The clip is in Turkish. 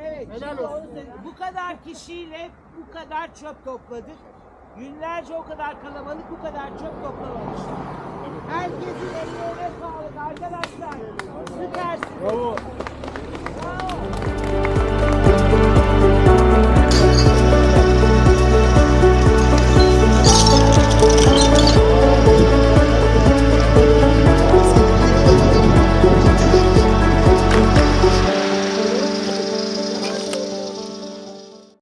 Evet. Helal olsun. Bu kadar kişiyle bu kadar çöp topladık. Günlerce o kadar kalabalık bu kadar çöp toplamamıştık. Herkesin ellerine sağlık arkadaşlar. Süpersiniz. Bravo.